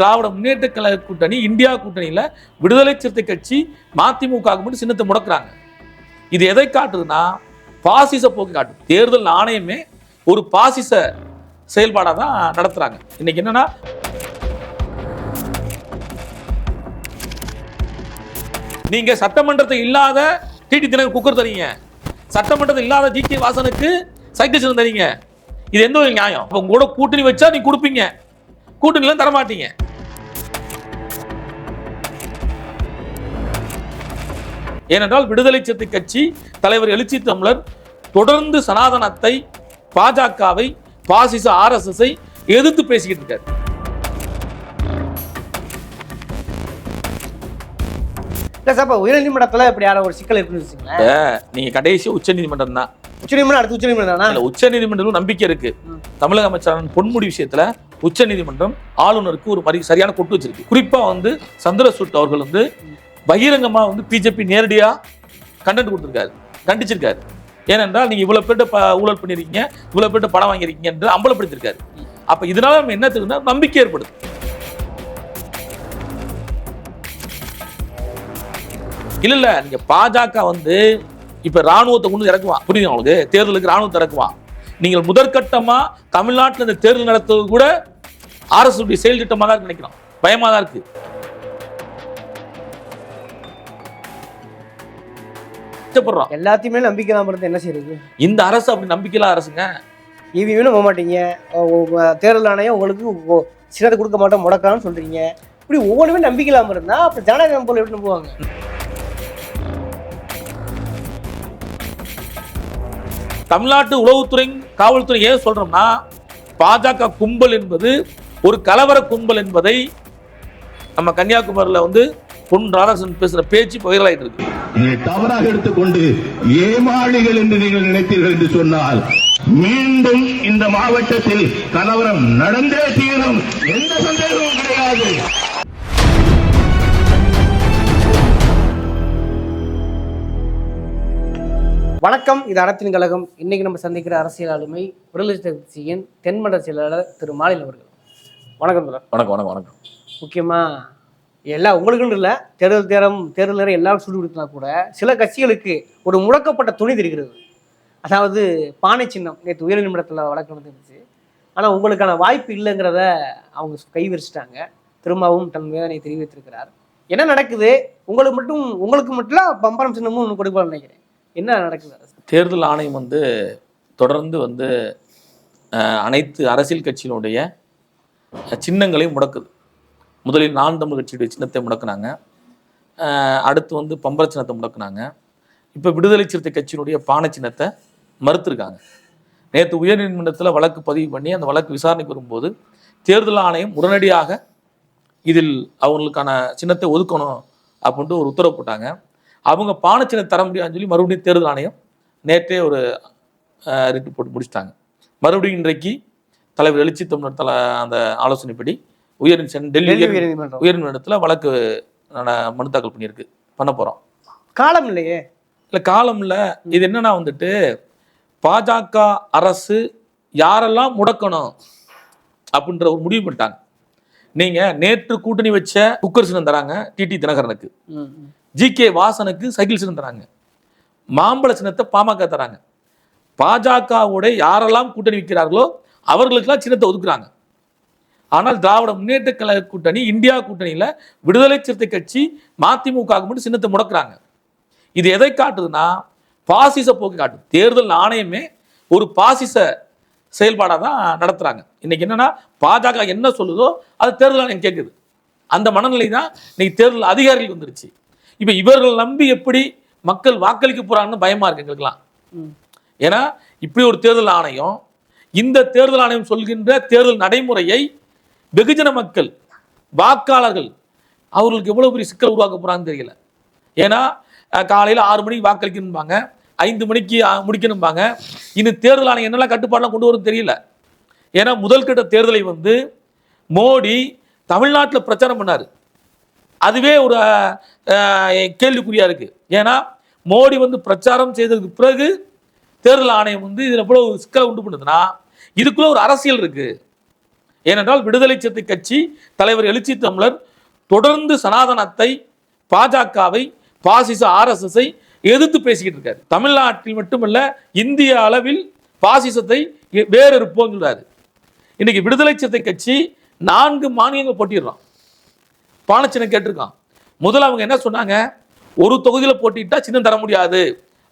திராவிட முன்னேற்ற கழக கூட்டணி இந்தியா கூட்டணியில விடுதலை சிறுத்தை கட்சி மதிமுக மட்டும் சின்னத்தை முடக்குறாங்க. இது எதை காட்டுதுன்னா பாசிச போக்கு காட்டுது. தேர்தல் ஆணையமே ஒரு பாசிச செயல்பாடாக தான் நடத்துறாங்க. இன்னைக்கு என்னன்னா நீங்க சட்டமன்றத்தை இல்லாத டிடி தினகர் குக்கர் தரீங்க. சட்டமன்றத்தில் இல்லாத ஜி கே வாசனுக்கு சைக்கிள் சின்னம் தரீங்க. இது எந்த ஒரு நியாயம்? உங்க கூட கூட்டணி வச்சா நீ கொடுப்பீங்க. கூட்டணிலாம் தரமாட்டீங்க. ஏனென்றால் விடுதலை சிறுத்தை கட்சி தலைவர் எழுச்சி தமிழர் தொடர்ந்து சனாதனத்தை பாஜகவை பாசிச ஆர்எஸ்எஸ்ஐ எதிர்த்து பேசிக்கிட்டு இருக்காரு. சார் உயர்நீதிமன்றத்துல இப்படி யாரோ ஒரு சிக்கல் இருக்குன்னு வச்சுங்களேன் நீங்க கடைசி உச்ச நீதிமன்றம் தான். உச்சநீதிமன்றம் அடுத்து உச்சநீதிமன்றம் தானா? இல்ல, உச்ச நீதிமன்றம் நம்பிக்கை இருக்கு. தமிழக அமைச்சரான பொன்முடி விஷயத்துல உச்ச நீதிமன்றம் ஆளுநருக்கு ஒரு மரி சரியான கொட்டு வச்சிருக்கு. குறிப்பா வந்து சந்திரசூட் அவர்கள் வந்து பகிரங்கமாக வந்து பிஜேபி நேரடியா கண்டென்ட் கொடுத்திருக்காரு. கண்டிச்சிருக்காரு. ஏனென்றால் நீங்க இவ்வளவு பேர்ட்ட ப- ஊழல் பண்ணிருக்கீங்க இவ்வளோ பேர்ட்ட பணம் வாங்கியிருக்கீங்க என்று அம்பலப்படுத்திருக்காரு. அப்ப இதனால நம்ம என்ன தெரியுதுன்னா நம்பிக்கை ஏற்படுது. இல்ல இல்ல நீங்க பாஜக வந்து இப்ப ராணுவத்தை கொண்டு இறக்குவான். புரியுது உங்களுக்கு? தேர்தலுக்கு ராணுவத்தை இறக்குவான். நீங்கள் முதற்கட்டமா தமிழ்நாட்டுல இந்த தேர்தல் நடத்துவது கூட அரசு செயல் திட்டமாக தான் நினைக்கிறோம். பயமா தான் இருக்கு. கஷ்டப்படுறோம் எல்லாத்தையுமே நம்பிக்கை தான் என்ன செய்யுது இந்த அரசு அப்படி நம்பிக்கையில அரசுங்க? இவியும் நம்ப மாட்டீங்க தேர்தல் ஆணையம் உங்களுக்கு ஓ, சின்னத்தை கொடுக்க மாட்டோம் முடக்கான்னு சொல்றீங்க. இப்படி ஒவ்வொன்றுமே நம்பிக்கை இல்லாம இருந்தா அப்ப ஜனநாயகம் போல எப்படி நம்புவாங்க தமிழ்நாட்டு உளவுத்துறை காவல்துறை ஏன் சொல்றோம்னா பாஜக கும்பல் என்பது ஒரு கலவர கும்பல் என்பதை நம்ம கன்னியாகுமரியில வந்து பொன் ராதாகிருஷ்ணன் பேசுற பேச்சு வைரலாயிட்டு இருக்கு தவறாக எடுத்துக்கொண்டு ஏமாளிகள் என்று நீங்கள் நினைத்தீர்கள் என்று சொன்னால் மீண்டும் இந்த மாவட்டத்தில் கலவரம் நடந்தே தீரும். எந்த சந்தேகமும் கிடையாது. வணக்கம். இது அறத்தின் கழகம். இன்னைக்கு நம்ம சந்திக்கிற அரசியல் ஆளுமை விடுதலை கட்சியின் தென்மண்டல செயலாளர் திரு மாநில அவர்கள். வணக்கம் வணக்கம் வணக்கம் வணக்கம். முக்கியமா எல்லா உங்களுக்குன்னு இல்லை தேர்தல் தேரம் தேர்தல் நேரம் எல்லாரும் சுட்டு கொடுத்தா கூட சில கட்சிகளுக்கு ஒரு முடக்கப்பட்ட துணி தெரிகிறது. அதாவது பானை சின்னம் நேற்று உயர்நீதிமன்றத்தில் வழக்கு நடந்துருந்துச்சு. ஆனால் உங்களுக்கான வாய்ப்பு இல்லைங்கிறத அவங்க கை விரிச்சிட்டாங்க திரும்பவும் தன் வேதனையை தெரிவித்திருக்கிறார். என்ன நடக்குது? உங்களுக்கு மட்டும் உங்களுக்கு மட்டும் பம்பரம் சின்னமும் ஒன்று கொடுப்பான்னு நினைக்கிறேன். என்ன நடக்குது? தேர்தல் ஆணையம் வந்து தொடர்ந்து வந்து அனைத்து அரசியல் கட்சியினுடைய சின்னங்களையும் முடக்குது. முதலில் நான் தமிழ் கட்சியுடைய சின்னத்தை முடக்குனாங்க. அடுத்து வந்து பம்பர சின்னத்தை முடக்குனாங்க. இப்போ விடுதலை சிறுத்தை கட்சியினுடைய பானை சின்னத்தை மறுத்திருக்காங்க. நேற்று உயர்நீதிமன்றத்தில் வழக்கு பதிவு பண்ணி அந்த வழக்கு விசாரணைக்கு வரும்போது தேர்தல் ஆணையம் உடனடியாக இதில் அவங்களுக்கான சின்னத்தை ஒதுக்கணும் அப்படின்ட்டு ஒரு உத்தரவு போட்டாங்க. அவங்க பானை சின்னம் தர முடியாதுன்னு சொல்லி மறுபடியும் தேர்தல் ஆணையம் நேற்றே ஒரு ரிட்டு போட்டு முடிச்சிட்டாங்க. மறுபடியும் இன்றைக்கு தலைவர் எழுச்சி தமிழர் தல அந்த ஆலோசனைப்படி உயர் டெல்லி உயர்நீதிமன்றத்தில் வழக்கு மனு தாக்கல் பண்ணியிருக்கு. பண்ண போகிறோம் காலம் இல்லையே? இல்லை காலம்ல இது என்னன்னா வந்துட்டு பாஜக அரசு யாரெல்லாம் முடக்கணும் அப்படின்ற ஒரு முடிவு பண்ணிட்டாங்க. நீங்க நேற்று கூட்டணி வச்ச குக்கர் சின்னம் தராங்க டிடி தினகரனுக்கு. ஜி கே வாசனுக்கு சைக்கிள் சின்னம் தராங்க. மாம்பழ சின்னத்தை பாமக தராங்க. பாஜகவோட யாரெல்லாம் கூட்டணி வைக்கிறார்களோ அவர்களுக்கெல்லாம் சின்னத்தை ஒதுக்குறாங்க. ஆனால் திராவிட முன்னேற்ற கழக கூட்டணி இந்தியா கூட்டணியில விடுதலை சிறுத்தை கட்சி மதிமுக மட்டும் சின்னத்தை முடக்குறாங்க. இது எதை காட்டுதுன்னா பாசிச போக்கு காட்டுது. தேர்தல் ஆணையமே ஒரு பாசிச செயல்பாடாக தான் நடத்துறாங்க. இன்னைக்கு என்னன்னா பாஜக என்ன சொல்லுதோ அது தேர்தல் ஆணையம் கேட்குது அந்த மனநிலை தான் இன்னைக்கு தேர்தல் அதிகாரிகளுக்கு வந்துருச்சு. இப்போ இவர்கள் நம்பி எப்படி மக்கள் வாக்களிக்க போறாங்கன்னு பயமா இருக்கு எங்களுக்குலாம். ஏன்னா இப்படி ஒரு தேர்தல் ஆணையம் இந்த தேர்தல் ஆணையம் சொல்கின்ற தேர்தல் நடைமுறையை வெகுஜன மக்கள் வாக்காளர்கள் அவர்களுக்கு எவ்வளோ பெரிய சிக்கல் உருவாக்க போகிறான்னு தெரியல. ஏன்னா காலையில் ஆறு மணிக்கு வாக்களிக்கணும்பாங்க ஐந்து மணிக்கு முடிக்கணும்பாங்க. இன்னும் தேர்தல் ஆணையம் என்னெல்லாம் கட்டுப்பாடெல்லாம் கொண்டு வரும் தெரியல. ஏன்னா முதல் கட்ட தேர்தலை வந்து மோடி தமிழ்நாட்டில் பிரச்சாரம் பண்ணார். அதுவே ஒரு கேள்விக்குறியாக இருக்குது ஏன்னா மோடி வந்து பிரச்சாரம் செய்ததுக்கு பிறகு தேர்தல் ஆணையம் வந்து இதில் எவ்வளோ சிக்கலை உண்டு பண்ணுதுன்னா இதுக்குள்ளே ஒரு அரசியல் இருக்குது ஏனென்றால் விடுதலை சிறுத்தை கட்சி தலைவர் எழுச்சி தமிழர் தொடர்ந்து சனாதனத்தை பாஜகவை பாசிச ஆர்எஸ்எஸ்ஐ எதிர்த்து பேசிக்கிட்டு இருக்காரு. தமிழ்நாட்டில் மட்டுமல்ல இந்திய அளவில் பாசிசத்தை வேறு இருப்போம் சொல்றாரு. இன்னைக்கு விடுதலை சிறுத்தை கட்சி நான்கு மானியங்கள் போட்டிடுறான். பானச்சின்னம் கேட்டிருக்கான். முதல்ல அவங்க என்ன சொன்னாங்க? ஒரு தொகுதியில் போட்டிட்டா சின்னம் தர முடியாது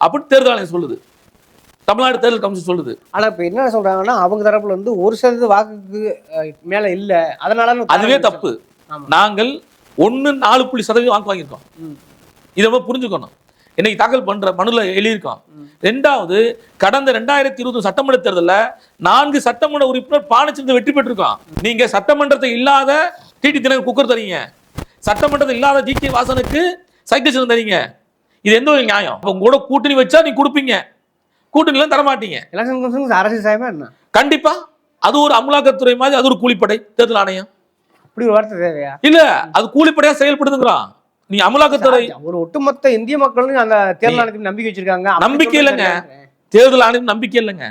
அப்படின்னு தேர்தல் ஆணையம் சொல்லுது. தமிழ்நாடு தேர்தல் கமிஷன் சொல்லுது. ஆனா இப்ப என்ன சொல்றாங்கன்னா அவங்க தரப்புல வந்து ஒரு சதவீத வாக்குக்கு மேல இல்ல. அதனால அதுவே தப்பு. நாங்கள் ஒண்ணு நாலு புள்ளி சதவீதம் வாக்கு வாங்கியிருக்கோம். இதை நம்ம புரிஞ்சுக்கணும். இன்னைக்கு தாக்கல் பண்ற மனுல எழுதியிருக்கோம். ரெண்டாவது கடந்த ரெண்டாயிரத்தி இருபது சட்டமன்ற தேர்தல்ல நான்கு சட்டமன்ற உறுப்பினர் பானச்சிந்த வெற்றி பெற்றிருக்கோம் நீங்க சட்டமன்றத்தை இல்லாத டிடி தினகர் குக்கர் தரீங்க. சட்டமன்றத்தை இல்லாத ஜி கே வாசனுக்கு சைக்கிள் தரீங்க. இது எந்த ஒரு நியாயம்? உங்க கூட கூட்டணி வச்சா நீங்க கொடுப்பீங்க. கூட்டணிலாம் தர மாட்டீங்க எலெக்ஷன் கமிஷன் அரசியல் சாயமா என்ன? கண்டிப்பா. அது ஒரு அமலாக்கத்துறை மாதிரி அது ஒரு கூலிப்படை தேர்தல் ஆணையம். அப்படி ஒரு வார்த்தை தேவையா? இல்ல அது கூலிப்படையா செயல்படுதுங்கிறான் நீ அமலாக்கத்துறை ஒரு ஒட்டுமொத்த இந்திய மக்களும் அந்த தேர்தல் ஆணையத்தில் நம்பிக்கை வச்சிருக்காங்க. நம்பிக்கை இல்லைங்க. தேர்தல் ஆணையம் நம்பிக்கை இல்லைங்க.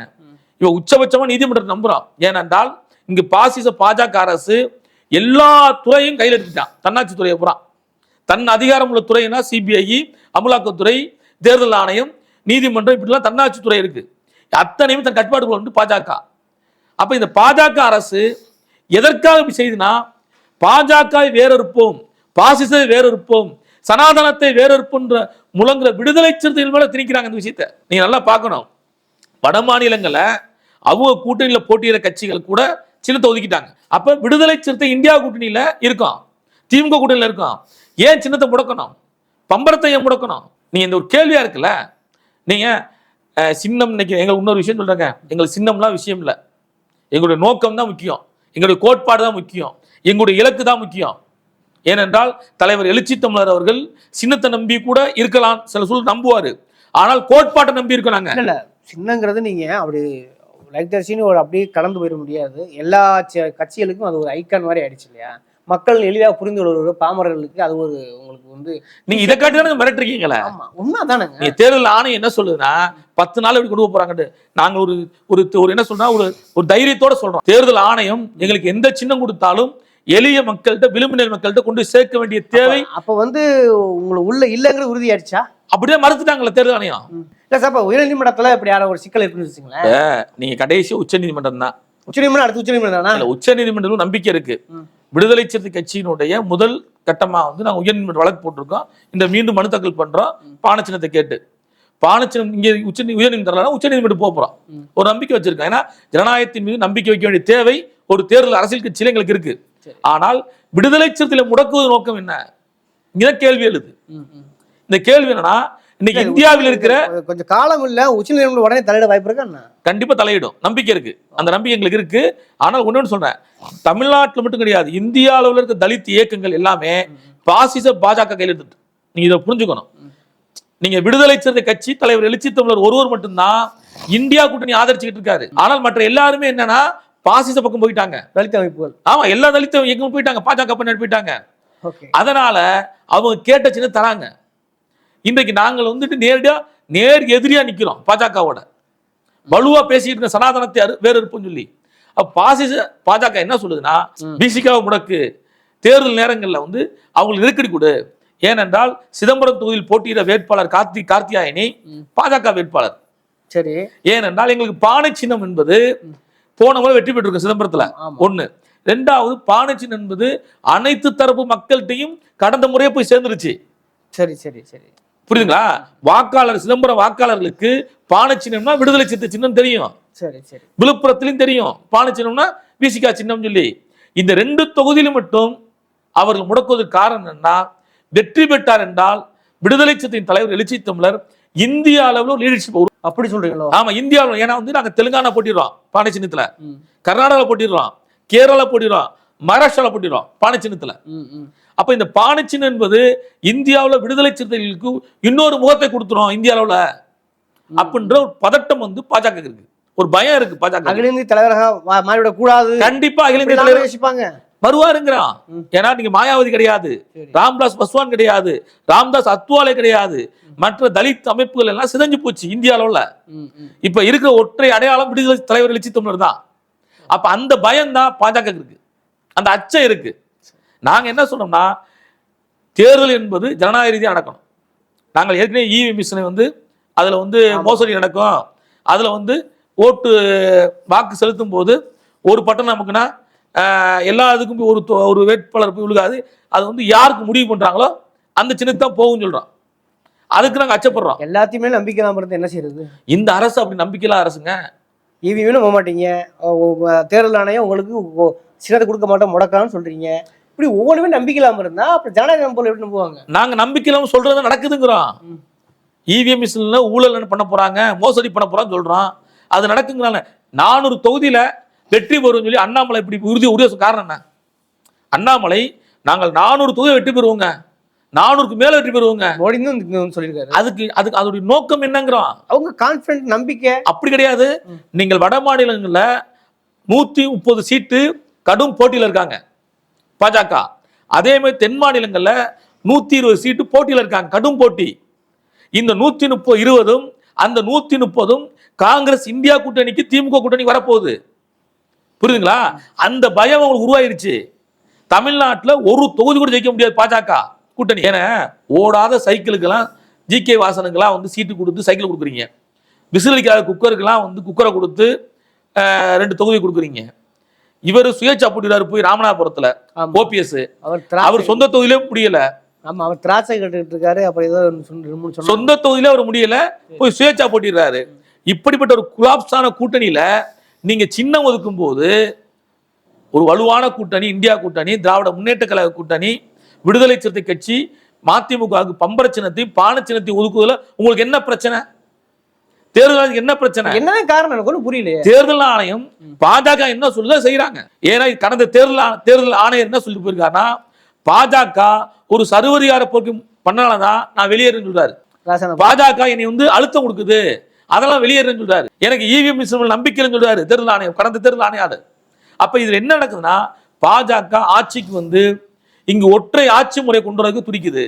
இவன் உச்சபட்சமா நீதிமன்றம் நம்புறான் ஏனென்றால் இங்கு பாசிச பாஜக அரசு எல்லா துறையும் கையில் எடுத்துட்டான் தன்னாட்சி துறையை பூரா. தன் அதிகாரம் உள்ள துறைனா சிபிஐ அமலாக்கத்துறை தேர்தல் ஆணையம் நீதிமன்றம் இப்படிலாம் தன்னாட்சி துறை இருக்கு. அத்தனையுமே தன் கட்டுப்பாடுக்குள்ள வந்து பாஜக. அப்ப இந்த பாஜக அரசு எதற்காக இப்படி செய்யுதுன்னா பாஜகவை வேறறுப்போம் பாசிசத்தை வேறறுப்போம் சனாதனத்தை வேறறுப்புன்ற முழங்குற விடுதலை சிறுத்தைகள் மேல திணிக்கிறாங்க இந்த விஷயத்த. நீங்க நல்லா பார்க்கணும். வட மாநிலங்களை அவங்க கூட்டணியில போட்டியிட கட்சிகள் கூட சின்னத்தை ஒதுக்கிட்டாங்க. அப்ப விடுதலை சிறுத்தை இந்தியா கூட்டணியில இருக்கும் திமுக கூட்டணியில இருக்கும் ஏன் சின்னத்தை முடக்கணும்? பம்பரத்தை ஏன் முடக்கணும்? நீ இந்த ஒரு கேள்வியா இருக்குல்ல? நீங்கள் சின்னம் இன்னைக்கு எங்களுக்கு இன்னொரு விஷயம் சொல்கிறாங்க எங்களுக்கு சின்னம்லாம் விஷயம் இல்லை. எங்களுடைய நோக்கம் தான் முக்கியம். எங்களுடைய கோட்பாடு தான் முக்கியம். எங்களுடைய இலக்கு தான் முக்கியம். ஏனென்றால் தலைவர் எழுச்சி தமிழர் அவர்கள் சின்னத்தை நம்பி கூட இருக்கலாம் சில சொல் நம்புவார். ஆனால் கோட்பாட்டை நம்பி இருக்கோம் நாங்கள் இல்லை சின்னங்கிறது நீங்கள் அப்படி லைக் தர்ஷின்னு ஒரு அப்படியே கடந்து போயிட முடியாது. எல்லா ச- கட்சிகளுக்கும் அது ஒரு ஐக்கான் மாதிரி ஆயிடுச்சு இல்லையா? மக்கள் எளிதாக புரிந்து கொள்வது பாமரர்களுக்கு அது ஒரு வந்து நீங்க இதை காட்டி மிரட்டுறீங்களே ஆமா உண்மைதானங்க. நீங்க தேர்தல் ஆணையம் என்ன சொல்லுதுன்னா பத்து நாள் எப்படி கொண்டு போக போறாங்கன்னு நாங்க ஒரு ஒரு ஒரு என்ன சொல்றோம் ஒரு ஒரு தைரியத்தோட சொல்றோம். தேர்தல் ஆணையம் எங்களுக்கு எந்த சின்னம் கொடுத்தாலும் எளிய மக்கள்கிட்ட விளிம்பு மக்கள்கிட்ட கொண்டு சேர்க்க வேண்டிய தேவை. அப்ப வந்து உங்களுக்கு உள்ள இல்லைங்கிறது உறுதியாயிடுச்சா? அப்படியே மறுத்துட்டாங்கல்ல தேர்தல் ஆணையம். இல்ல சார் உயர்நீதிமன்றத்துல இப்படி யாரோ ஒரு சிக்கல் இருக்குன்னு வச்சுங்களேன் நீங்க கடைசி உச்ச நீதிமன்றம் தான். உச்சநீதிமன்றம் அடுத்து உச்சநீதிமன்றம் தானா? இல்ல உச்ச நீதிமன்றம் நம்பிக்கை இருக்கு. விடுதலை சிறுத்தை கட்சியினுடைய முதல் கட்டமா வந்து நாங்க உயர் நீதிமன்ற வழக்கு போட்டிருக்கோம். இந்த மீண்டும் மனு தாக்கல் பண்றோம். பானச்சின்னத்தை கேட்டு. பானச்சின்னம் இங்க உச்ச உயர் நீதிமன்றம் உச்ச நீதிமன்றம் போக போறோம். ம். ஒரு நம்பிக்கை வச்சிருக்கோம் ஏன்னா ஜனநாயகத்தின் மீது நம்பிக்கை வைக்க வேண்டிய தேவை ஒரு தேர்தல் அரசியல் கட்சியில எங்களுக்கு இருக்கு. ஆனால் விடுதலை சிறுத்தையில முடக்குவது நோக்கம் என்ன? இங்கதான் கேள்வி எழுது. இந்த கேள்வி என்னன்னா இன்னைக்கு இந்தியாவில் இருக்கிற கொஞ்சம் காலம் இல்ல உச்சநீதிமன்றம் உடனே தலையிட வாய்ப்பு இருக்கா? கண்டிப்பா தலையிடும். நம்பிக்கை இருக்கு. அந்த நம்பிக்கை எங்களுக்கு இருக்கு. ஆனால் ஒண்ணு சொல்றேன். தமிழ்நாட்டுல மட்டும் கிடையாது இந்திய அளவுல இருக்க தலித் இயக்கங்கள் எல்லாமே பாசிச பாஜக கையில் எடுத்துட்டு நீங்க இதை புரிஞ்சுக்கணும். நீங்க விடுதலை சிறுத்தை கட்சி தலைவர் எழுச்சி தமிழர் ஒருவர் மட்டும்தான் இந்தியா கூட்டணி ஆதரிச்சுக்கிட்டு இருக்காரு. ஆனால் மற்ற எல்லாருமே என்னன்னா பாசிச பக்கம் போயிட்டாங்க. தலித் அமைப்புகள். ஆமா எல்லா தலித்த இயக்கமும் போயிட்டாங்க. பாஜக பின்னாடி போயிட்டாங்க. அதனால அவங்க கேட்ட சின்ன தராங்க. இன்றைக்கு நாங்கள் வந்துட்டு நேரடியா நேர் எதிரியா நிக்கிறோம் பாஜகவோட. வலுவா பேசிட்டு இருக்க சனாதனத்தை வேறு இருப்புன்னு சொல்லி. அப்ப பாசிச பாஜக என்ன சொல்லுதுன்னா பிசிகாவை முடக்கு தேர்தல் நேரங்கள்ல வந்து அவங்களுக்கு நெருக்கடி கொடு. ஏனென்றால் சிதம்பரம் தொகுதியில் போட்டியிட வேட்பாளர் கார்த்தி கார்த்தியாயனி பாஜக வேட்பாளர். சரி. ஏனென்றால் எங்களுக்கு பானை சின்னம் என்பது போன முறை வெற்றி பெற்றிருக்கோம் சிதம்பரத்துல. ஒண்ணு. ரெண்டாவது பானை சின்னம் என்பது அனைத்து தரப்பு மக்கள்கிட்டையும் கடந்த முறையே போய் சேர்ந்துருச்சு. சரி சரி சரி. புரியுதுங்களா? வாக்காளர் சிதம்பரம் வாக்காளர்களுக்கு பானை சின்னம்னா விடுதலை சித்த சின்னம் தெரியும். சரி சரி. விழுப்புரத்திலும் தெரியும். பானை சின்னம்னா விசிகா சின்னம் சொல்லி. இந்த ரெண்டு தொகுதியிலும் மட்டும் அவர்கள் முடக்குவதற்கு காரணம் என்னன்னா வெற்றி பெற்றார் என்றால் விடுதலை சித்தின் தலைவர் எழுச்சி தமிழர் இந்திய அளவில் லீடர்ஷிப் அப்படி சொல்றீங்களோ? ஆமா இந்திய அளவில் ஏன்னா வந்து நாங்க தெலுங்கானா போட்டிடுறோம் பானை சின்னத்துல. கர்நாடகா போட்டிடுறோம் கேரளா போட்டிடுறோம். மகாராஷ்டிரால போட்டிடுறோம் பானை சின்னத்துல ம், ம். அப்ப இந்த பானை சின்னம் என்பது இந்தியாவுல விடுதலை சிறுத்தைகளுக்கு இன்னொரு முகத்தை கொடுத்துரும் இந்திய அளவுல அப்படின்ற ஒரு பதட்டம் வந்து பாஜக இருக்கு. ஒரு பயம் இருக்கு பாஜக அகில இந்திய தலைவராக மாறிவிடக் கூடாது கண்டிப்பா அகில இந்திய தலைவர் யோசிப்பாங்க. வருவாருங்கிறான். ஏன்னா நீங்க மாயாவதி கிடையாது. ராம்தாஸ் பஸ்வான் கிடையாது. ராம்தாஸ் அத்வாலே கிடையாது. மற்ற தலித் அமைப்புகள் எல்லாம் சிதைஞ்சு போச்சு இந்திய அளவுல ம், ம். இப்ப இருக்கிற ஒற்றை அடையாளம் விடுதலை தலைவர் எழுச்சி தமிழர் தான். அப்ப அந்த பயம் தான் பாஜக இருக்கு. அந்த அச்சம் இருக்கு. நாங்க என்ன சொன்னோம்னா தேர்தல் என்பது ஜனநாயக ரீதியாக நடக்கணும். நாங்கள் ஏற்கனவே இவி மிஷினை வந்து அதுல வந்து. மோசடி நடக்கும். அதுல வந்து ஓட்டு வாக்கு செலுத்தும் போது ஒரு பட்டம் நமக்குன்னா எல்லா இதுக்கும் ஒரு ஒரு வேட்பாளர் போய் விழுகாது. அது வந்து யாருக்கு முடிவு பண்றாங்களோ அந்த சின்னத்துக்கு தான் போகும்னு சொல்றோம். அதுக்கு நாங்க அச்சப்படுறோம். எல்லாத்தையுமே நம்பிக்கை இல்லாம இருந்து என்ன செய்யறது? இந்த அரசு அப்படி நம்பிக்கையில்லா அரசுங்க. இவியும் போக மாட்டீங்க. தேர்தல் ஆணையம் உங்களுக்கு சின்னத்தை கொடுக்க மாட்டோம் முடக்கான்னு சொல்றீங்க. இப்படி ஒவ்வொன்றுமே நம்பிக்கை இல்லாம இருந்தா அப்புறம் ஜனநாயகம் போல எப்படி நம்புவாங்க நாங்க நம்பிக்கை இல்லாம சொல்றது நடக்குதுங்கிறோம். இவிஎம் மிஷின்ல ஊழல் பண்ண போறாங்க மோசடி பண்ண போறான்னு சொல்றோம். அது நடக்குங்கிறாங்க நானூறு தொகுதியில வெற்றி பெறும் சொல்லி அண்ணாமலை இப்படி உறுதி உறுதி காரணம் என்ன? அண்ணாமலை நாங்கள் நானூறு தொகுதி வெற்றி பெறுவோங்க. நானூறுக்கு மேல வெற்றி பெறுவோங்க. மோடி தான் இந்த சொல்லியிருக்காரு. அதுக்கு அதுக்கு அதோடைய நோக்கம் என்னங்கிறோம். அவங்க கான்பிடன்ட் நம்பிக்கை. அப்படி கிடையாது. நீங்கள் வட மாநிலங்கள்ல நூத்தி முப்பது சீட்டு கடும் போட்டியில இருக்காங்க. பாஜக. அதே மாதிரி தென் மாநிலங்கள்ல நூத்தி இருபது சீட்டு போட்டியில இருக்காங்க. கடும் போட்டி. இந்த நூத்தி முப்பது இருபதும் அந்த நூத்தி முப்பதும் காங்கிரஸ் இந்தியா கூட்டணிக்கு திமுக கூட்டணி வரப்போகுது. புரியுதுங்களா? அந்த பயம் அவங்களுக்கு உருவாயிருச்சு. தமிழ்நாட்டுல ஒரு தொகுதி கூட ஜெயிக்க முடியாது பாஜக. கூட்டணி. ஏன்னா ஓடாத சைக்கிளுக்கெல்லாம் ஜி கே வாசனுக்கெல்லாம் வந்து சீட்டு கொடுத்து சைக்கிள் கொடுக்குறீங்க. விசிலடிக்காத குக்கருக்கெல்லாம் வந்து குக்கரை கொடுத்து ரெண்டு தொகுதி கொடுக்குறீங்க. இவர் சுயேட்சா போட்டிடுறாரு போய் ராமநாதபுரத்துல. ஓபிஎஸ். அவர் அவர் சொந்த தொகுதியிலே முடியல. ஆமா அவர் திராட்சை கட்டுக்கிட்டு இருக்காரு அப்புறம் ஏதோ. சொந்த தொகுதியிலே அவர் முடியல போய் சுயேட்சா போட்டிடுறாரு இப்படிப்பட்ட ஒரு குலாப்ஸான கூட்டணியில நீங்க சின்னம் ஒதுக்கும் போது ஒரு வலுவான கூட்டணி இந்தியா கூட்டணி திராவிட முன்னேற்ற கழக கூட்டணி விடுதலை சிறுத்தை கட்சி மதிமுகவுக்கு பம்பர சின்னத்தை பான சின்னத்தை ஒதுக்குவதில் உங்களுக்கு என்ன பிரச்சனை? தேர்தல் என்ன பிரச்சனை? என்னதான் காரணம் புரியலையே. தேர்தல் ஆணையம் பாஜக என்ன சொல்லுதோ செய்யறாங்க ஏன்னா கடந்த தேர்தல் தேர்தல் ஆணையர் என்ன சொல்லிட்டு போயிருக்காருன்னா பாஜக ஒரு சர்வதிகார போக்கு பண்ணாலதான் நான் வெளியேறேன்னு சொல்றாரு. பாஜக என்னை வந்து அழுத்தம் கொடுக்குது. அதெல்லாம் வெளியேறேன்னு சொல்றாரு. எனக்கு இவிஎம் மிஷின் நம்பிக்கை இல்லைன்னு சொல்றாரு தேர்தல் ஆணையம் கடந்த தேர்தல் ஆணையாளர். அப்ப இதுல என்ன நடக்குதுன்னா பாஜக ஆட்சிக்கு வந்து இங்கு ஒற்றை ஆட்சி முறை கொண்டு வரதுக்கு துடிக்குது.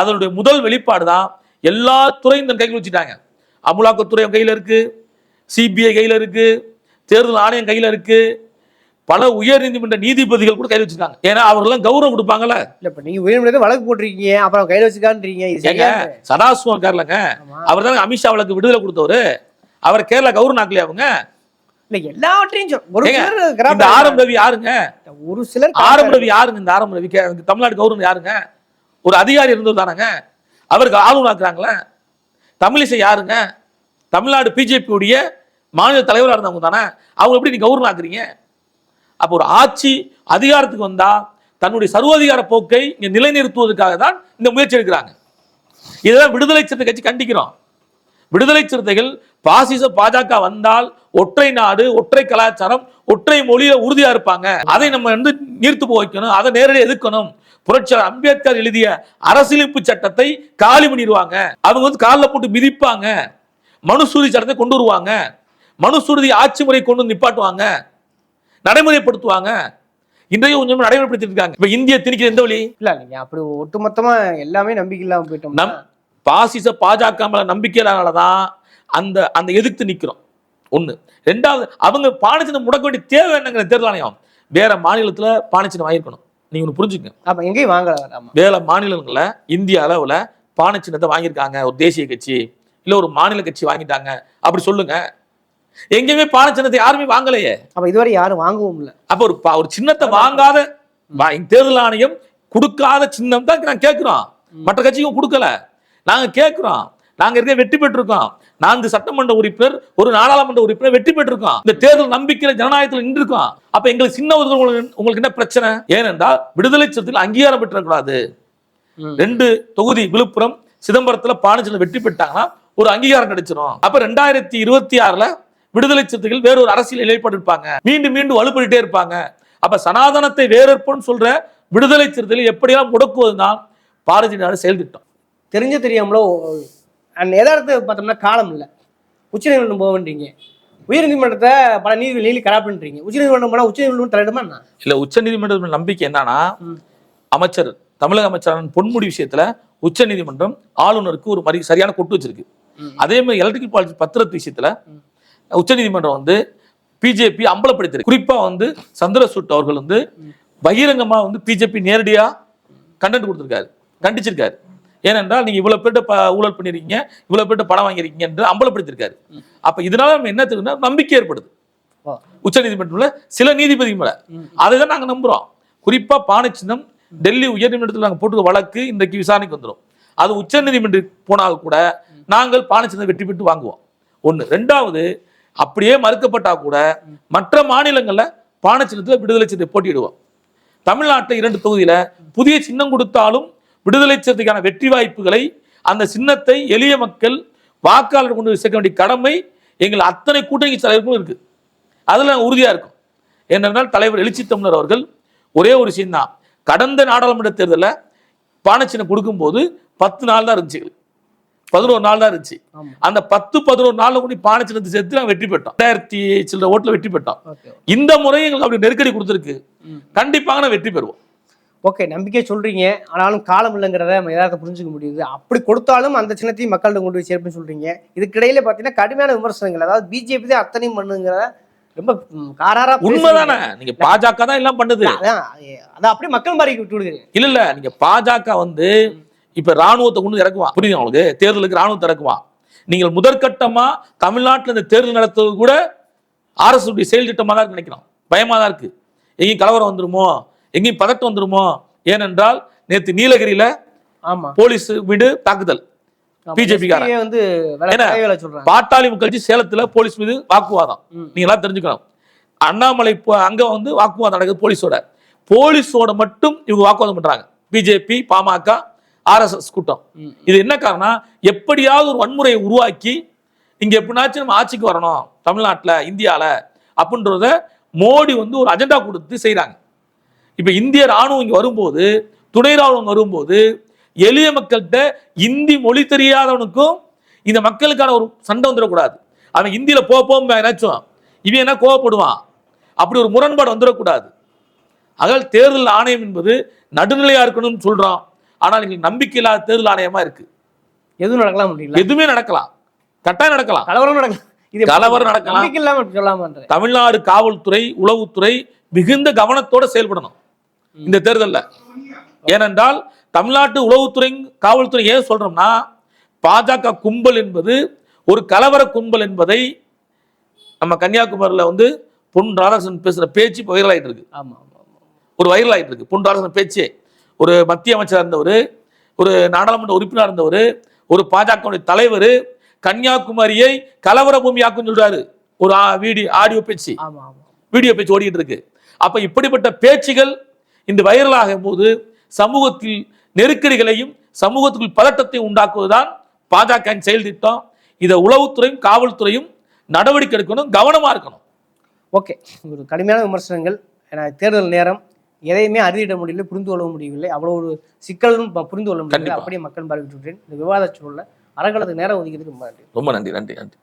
அதனுடைய முதல் வெளிப்பாடு தான் எல்லா துறையும் தன் கையில் வச்சுட்டாங்க. அமலாக்கத்துறை கையில இருக்கு சிபிஐ கையில இருக்கு தேர்தல் ஆணையம் கையில இருக்கு. பல உயர் நீதிமன்ற நீதிபதிகள் கூட கையில் வச்சிருக்காங்க. ஏன்னா அவர்கள்லாம் கௌரவம் கொடுப்பாங்கல்ல. இல்ல இப்ப நீங்க உயர்மனியத்தை வழக்கு போட்டிருக்கீங்க அப்புறம் கையில வச்சுக்கான்றீங்க சதாசிவம் இருக்காருலங்க. அவர் தானே அமித்ஷா அவளுக்கு விடுதலை கொடுத்தவரு. அவர் கேரளா கௌரவம் ஆக்கலையா அவங்க. இல்ல எல்லாவற்றையும் ஒரு சிலர் இந்த ஆரம் ரவி யாருங்க? ஒரு சிலர் ஆரம் ரவி யாருங்க? இந்த ஆரம் ரவி தமிழ்நாடு கௌரவம் யாருங்க? ஒரு அதிகாரி இருந்தவர் தானங்க? அவருக்கு ஆளுநர் ஆக்குறாங்களே தமிழிசை யாருங்க? தமிழ்நாடு பிஜேபி உடைய மாநில தலைவராக இருந்தவங்க தானே? அவங்க எப்படி நீ கௌரவம் ஆக்குறீங்க அப்போ ஒரு ஆட்சி அதிகாரத்துக்கு வந்தா தன்னுடைய சர்வாதிகார போக்கை இங்க நிலைநிறுத்துவதற்காக தான் இந்த முயற்சி எடுக்கிறாங்க. இதெல்லாம் விடுதலை சிறுத்தை கட்சி கண்டிக்கிறோம். விடுதலை சிறுத்தைகள் பாசிச பாஜக வந்தால் ஒற்றை நாடு ஒற்றை கலாச்சாரம் ஒற்றை மொழியில உறுதியா இருப்பாங்க. அதை நம்ம வந்து நீர்த்து போக வைக்கணும். அதை நேரடியாக எதிர்க்கணும். புரட்சியாளர் அம்பேத்கர் எழுதிய அரசியலமைப்பு சட்டத்தை காலி பண்ணிடுவாங்க. அவங்க வந்து காலில் போட்டு மிதிப்பாங்க. மனுசூரி சட்டத்தை கொண்டு வருவாங்க. மனுசூர்தி ஆட்சி முறை கொண்டு வந்து நிப்பாட்டுவாங்க. நடைமுறைப்படுத்துவாங்க. இன்றைய கொஞ்சம் நடைமுறைப்படுத்திட்டு இருக்காங்க. இப்ப இந்திய திணிக்கிற எந்த வழி? இல்ல நீங்க அப்படி ஒட்டுமொத்தமா எல்லாமே நம்பிக்கை இல்லாம போயிட்டோம் பாசிச பாஜக மேல நம்பிக்கையினால தான் அந்த அந்த எதிர்த்து நிக்கிறோம். ஒண்ணு. ரெண்டாவது அவங்க பானச்சின்னம் முடக்க வேண்டிய தேவை என்னங்கிற தேர்தல் ஆணையம். வேற மாநிலத்துல பானச்சின்னம் வாங்கியிருக்கணும். நீங்க ஒன்று புரிஞ்சுக்கங்க. அப்ப எங்கேயும் வாங்கல ஆமா. வேற மாநிலங்கள்ல இந்திய அளவுல பானச்சின்னத்தை வாங்கியிருக்காங்க. ஒரு தேசிய கட்சி இல்ல ஒரு மாநில கட்சி வாங்கிட்டாங்க. அப்படி சொல்லுங்க. எங்கேயுமே பானச்சின்னத்தை யாருமே வாங்கலையே. அப்ப இதுவரை யாரும் வாங்கவும் இல்ல. அப்ப ஒரு ஒரு சின்னத்தை வாங்காத தேர்தல் ஆணையம் கொடுக்காத சின்னம் தான் நாங்க கேட்கிறோம் மற்ற கட்சிக்கும் கொடுக்கல. நாங்க கேட்கிறோம். நாங்க இருக்க வெற்றி பெற்றிருக்கோம். நான்கு சட்டமன்ற உறுப்பினர் ஒரு நாடாளுமன்ற உறுப்பினர் வெற்றி பெற்றிருக்கோம். இந்த தேர்தல் நம்பிக்கையில ஜனநாயகத்தில் நின்றுருக்கோம். அப்ப எங்களுக்கு சின்ன உங்களுக்கு என்ன பிரச்சனை? ஏனென்றால் விடுதலை சிறுத்தைகள் அங்கீகாரம் பெற்றக்கூடாது. ரெண்டு தொகுதி விழுப்புரம் சிதம்பரத்துல பானச்சில வெற்றி பெற்றாங்கன்னா ஒரு அங்கீகாரம் கிடைச்சிரும். அப்ப ரெண்டாயிரத்தி இருபத்தி ஆறுல விடுதலை சிறுத்தைகள் வேற ஒரு அரசியல் நிலைப்பாடு இருப்பாங்க. மீண்டும் மீண்டும் வலுப்பட்டுட்டே இருப்பாங்க. அப்ப சனாதனத்தை வேறற்போன்னு சொல்ற விடுதலை சிறுத்தைகள் எப்படியெல்லாம் முடக்குவதுதான் பாரதிய ஜனதா செயல் திட்டம் தெரிஞ்ச தெரியாமலோ அந்த எதார்த்தத்தை பார்த்தோம்னா காலம் இல்லை. உச்சநீதிமன்றம் போகன்றீங்க உயர்நீதிமன்றத்தை பல நீதிபதி நீதி கராப்புன்றீங்க உச்சநீதிமன்றம் போனால் உச்சநீதிமன்றம் தலையிடுமா என்ன? இல்ல உச்ச நீதிமன்ற நம்பிக்கை என்னன்னா அமைச்சர் தமிழக அமைச்சரான பொன்முடி விஷயத்துல உச்ச நீதிமன்றம் ஆளுநருக்கு ஒரு மரி சரியான கொட்டு வச்சிருக்கு. அதே மாதிரி எலக்ட்ரிக்கல் பாலிசி பத்திரத்து விஷயத்துல உச்ச நீதிமன்றம் வந்து பிஜேபி அம்பலப்படுத்திருக்கு. குறிப்பா வந்து சந்திரசூட் அவர்கள் வந்து பகிரங்கமா வந்து பிஜேபி நேரடியா கண்டென்ட் கொடுத்திருக்காரு கண்டிச்சிருக்காரு. ஏனென்றால் நீங்க இவ்வளவு பேர்ட்ட ஊழல் பண்ணிருக்கீங்க இவ்வளவு பேர்ட்ட பணம் வாங்கியிருக்கீங்க என்று அம்பலப்படுத்திருக்காரு அப்ப இதனால நம்ம என்ன தெரியுதுன்னா நம்பிக்கை ஏற்படுது. உச்ச நீதிமன்றத்துல சில நீதிபதி மேல. அதை தான் நாங்க நம்புறோம். குறிப்பா பானச்சின்னம் டெல்லி உயர்நீதிமன்றத்தில் நாங்க போட்டு வழக்கு இன்றைக்கு விசாரணைக்கு வந்துடும் அது உச்ச நீதிமன்றத்துக்கு போனால் கூட நாங்கள் பானச்சின்னம் வெற்றி பெற்று வாங்குவோம். ஒண்ணு. ரெண்டாவது அப்படியே மறுக்கப்பட்டா கூட மற்ற மாநிலங்கள்ல பானச்சின்னத்துல விடுதலை சின்னத்தை போட்டியிடுவோம். தமிழ்நாட்டில் இரண்டு தொகுதியில புதிய சின்னம் கொடுத்தாலும் விடுதலை சிறுத்தைக்கான வெற்றி வாய்ப்புகளை அந்த சின்னத்தை எளிய மக்கள் வாக்காளர் கொண்டு சேர்க்க வேண்டிய கடமை எங்கள் அத்தனை கூட்டணி தலைவருக்கும் இருக்கு. அதுல நாங்க உறுதியா இருக்கும். ஏனென்றால் தலைவர் எழுச்சி தமிழர் அவர்கள் ஒரே ஒரு விஷயம் தான் கடந்த நாடாளுமன்ற தேர்தலில் பானச்சின்னம் கொடுக்கும்போது பத்து நாள் தான் இருந்துச்சு பதினோரு நாள் தான் இருந்துச்சு. அந்த பத்து பதினோரு நாள்ல கூட பானச்சின்னத்தை சேர்த்து நாங்கள் வெற்றி பெற்றோம். ரெண்டாயிரத்தி சில்லற ஓட்டுல வெற்றி பெற்றோம். இந்த முறை எங்களுக்கு அப்படி நெருக்கடி கொடுத்துருக்கு. கண்டிப்பாக நான் வெற்றி பெறுவோம். ஓகே நம்பிக்கை சொல்றீங்க ஆனாலும் காலம் இல்லைங்கிறத நம்ம எதார்த்தம் புரிஞ்சுக்க முடியுது. அப்படி கொடுத்தாலும் அந்த சின்னத்தையும் மக்கள்கிட்ட கொண்டு போய் சேர்ப்புன்னு சொல்றீங்க. இதுக்கிடையில பார்த்தீங்கன்னா கடுமையான விமர்சனங்கள். அதாவது பிஜேபி தான் அத்தனையும் பண்ணுங்கிறத ரொம்ப காராரா. உண்மைதானே? நீங்க பாஜக தான் எல்லாம் பண்ணுது. அதான் அப்படியே மக்கள் மாதிரி விட்டு விடுகிறீங்க. இல்ல இல்ல நீங்க பாஜக வந்து இப்ப ராணுவத்தை கொண்டு இறக்குவான் புரியுது உங்களுக்கு? தேர்தலுக்கு ராணுவத்தை இறக்குவான் நீங்கள் முதற்கட்டமா தமிழ்நாட்டுல இந்த தேர்தல் நடத்துவது கூட உடைய செயல் திட்டமா தான் நினைக்கிறோம். பயமா தான் இருக்கு. எங்கேயும் கலவரம் வந்துருமோ? எங்கேயும் பதட்டம் வந்துருமோ? ஏனென்றால் நேத்து நீலகிரியில போலீஸ் வீடு தாக்குதல். SPA வந்து பாட்டாளி முகர்ஜி சேலத்துல போலீஸ் மீது வாக்குவாதம். ம். நீங்க எல்லாம் தெரிஞ்சுக்கணும். அண்ணாமலை அங்க வந்து வாக்குவாதம் நடக்குது போலீஸோட. போலீஸோட மட்டும் இவங்க வாக்குவாதம் பண்றாங்க. பிஜேபி பாமக ஆர்எஸ்எஸ் கூட்டம். இது என்ன காரணம் எப்படியாவது ஒரு வன்முறையை உருவாக்கி இங்க எப்படினாச்சும் நம்ம ஆட்சிக்கு வரணும் தமிழ்நாட்டுல இந்தியால அப்படின்றத மோடி வந்து ஒரு அஜெண்டா கொடுத்து செய்றாங்க. இப்ப இந்திய ராணுவம் இங்க வரும்போது துணை ராணுவம் வரும்போது எளிய மக்கள்கிட்ட இந்தி மொழி தெரியாதவனுக்கும் இந்த மக்களுக்கான ஒரு சண்டை வந்துடக்கூடாது. அவன் இந்தியில போ போம் ஏதாச்சும் இவன் என்ன கோவப்படுவான்? அப்படி ஒரு முரண்பாடு வந்துடக்கூடாது. அதனால் தேர்தல் ஆணையம் என்பது நடுநிலையா இருக்கணும்னு சொல்றோம் ஆனால் எங்களுக்கு நம்பிக்கை இல்லாத தேர்தல் ஆணையமா இருக்கு. எதுவும் நடக்கலாம் முடியல எதுவுமே நடக்கலாம். கட்டாயம் நடக்கலாம். கலவரம் நடக்கலாம் இது கலவரம் நடக்கலாம். தமிழ்நாடு காவல்துறை உளவுத்துறை மிகுந்த கவனத்தோட செயல்படணும். இந்த தேர்தல்ல. ஏனென்றால் தமிழ்நாட்டு உளவுத்துறை காவல்துறை ஏன் சொல்றோம்னா பாஜக கும்பல் என்பது ஒரு கலவர கும்பல் என்பதை நம்ம கன்னியாகுமரியில வந்து பொன் ராதாகிருஷ்ணன் பேசுற பேச்சு இப்போ வைரல் ஆயிட்டு இருக்கு. ஆமா ஆமா ஆமா. ஒரு வைரல் ஆயிட்டு இருக்கு. பொன் ராதாகிருஷ்ணன் பேச்சே. ஒரு மத்திய அமைச்சர் இருந்தவர் ஒரு நாடாளுமன்ற உறுப்பினர் இருந்தவர் ஒரு பாஜக தலைவர் கன்னியாகுமரியை கலவர பூமியாக்குன்னு சொல்றாரு. ஒரு வீடியோ ஆடியோ பேச்சு. ஆமா ஆமா. வீடியோ பேச்சு ஓடிட்டு இருக்கு. அப்ப இப்படிப்பட்ட பேச்சுகள் இந்த வைரலாகும் போது சமூகத்தில் நெருக்கடிகளையும் சமூகத்துக்குள் பதட்டத்தையும் உண்டாக்குவதுதான் பாஜக செயல் திட்டம். இதை உளவுத்துறையும் காவல்துறையும் நடவடிக்கை எடுக்கணும் கவனமா இருக்கணும். ஓகே. ஒரு கடுமையான விமர்சனங்கள். ஏன்னா தேர்தல் நேரம் எதையுமே அறியிட முடியல புரிந்து கொள்ள முடியவில்லை. அவ்வளோ ஒரு சிக்கலும் புரிந்து கொள்ள முடியல. அப்படியே மக்கள் பார்வையிட்டு இந்த விவாத சூழல்ல அறங்களது நேரம் ஒதுக்கிறது ரொம்ப நன்றி. ரொம்ப நன்றி நன்றி நன்றி.